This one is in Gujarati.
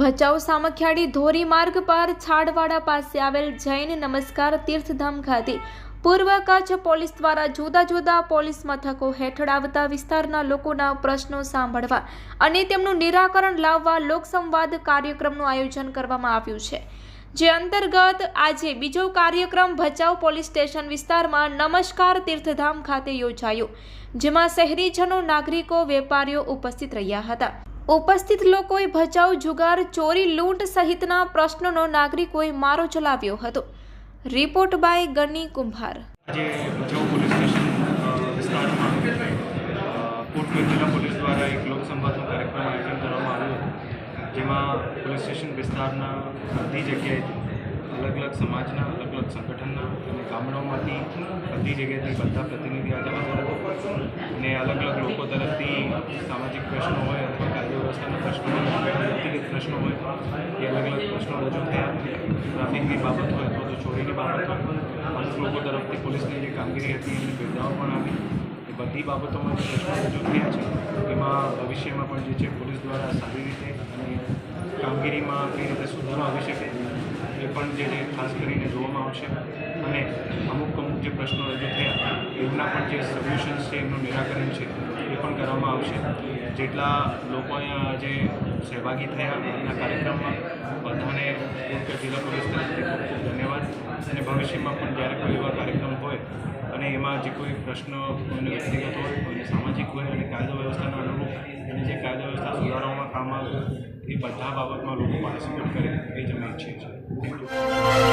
ભચાઉ સામખિયાળી ધોરી માર્ગ પર છાડવાડા પાસે આવેલ જૈન નમસ્કાર તીર્થધામ ખાતે પૂર્વ કચ્છ પોલીસ દ્વારા જુદા જુદા પોલીસ મથકો હેઠળ આવતા વિસ્તારના લોકોના પ્રશ્નો સાંભળવા અને તેમનું નિરાકરણ લાવવા લોકસંવાદ કાર્યક્રમનું આયોજન કરવામાં આવ્યું છે. જે અંતર્ગત આજે બીજો કાર્યક્રમ ભચાઉ પોલીસ સ્ટેશન વિસ્તારમાં નમસ્કાર તીર્થધામ ખાતે યોજાયો, જેમાં શહેરીજનો, નાગરિકો, વેપારીઓ ઉપસ્થિત રહ્યા હતા. ઉપસ્થિત લોકોએ ભચાઉ જુગાર, ચોરી, લૂંટ સહિતના પ્રશ્નોનો નાગરિકોએ મારો ચલાવ્યો હતો. રિપોર્ટ બાય ગની કુંભાર. જેમાં પોલીસ સ્ટેશન વિસ્તારના બધી જગ્યાએથી અલગ અલગ સમાજના, અલગ અલગ સંગઠનના અને ગામડાઓમાંથી બધી જગ્યાએથી બધા પ્રતિનિધિ હાજર હતા. અને અલગ અલગ લોકો તરફથી સામાજિક પ્રશ્નો હોય વ્યવસ્થાના પ્રશ્નો વ્યક્તિગત પ્રશ્નો હોય એ અલગ અલગ પ્રશ્નો રજૂ થયા. ટ્રાફિકની બાબત હોય તો ચોરીની બાબત હોય. અમુક લોકો તરફથી પોલીસની જે કામગીરી હતી, એની બિરદાઓ પણ આવી. એ બધી બાબતોમાં જે પ્રશ્નો રજૂ થયા છે, એમાં ભવિષ્યમાં પણ જે છે, પોલીસ દ્વારા સારી રીતે અને કામગીરીમાં કઈ રીતે સુધારો આવી શકે, એ પણ જે ખાસ કરીને જોવામાં આવશે. અને અમુક અમુક જે પ્રશ્નો રજૂ થયા, એમના પણ જે સોલ્યુશન્સ છે, એમનું નિરાકરણ છે, એ પણ કરવામાં આવશે. જેટલા લોકો અહીંયા આજે સહભાગી થયા એના કાર્યક્રમમાં બધાને પૂર્વ જિલ્લા પોલીસ તરફથી ખૂબ ખૂબ ધન્યવાદ. અને ભવિષ્યમાં પણ જ્યારે કોઈ એવા કાર્યક્રમ હોય અને એમાં જે કોઈ પ્રશ્ન કોઈને વ્યક્તિગત હોય, કોઈને સામાજિક હોય અને કાયદો વ્યવસ્થાના અનુરૂપ અને જે કાયદો વ્યવસ્થા સુધારવામાં કામ આવે, એ બધા બાબતમાં લોકો પાર્ટિસિપેટ કરે એ જ અમે ઈચ્છીએ છીએ.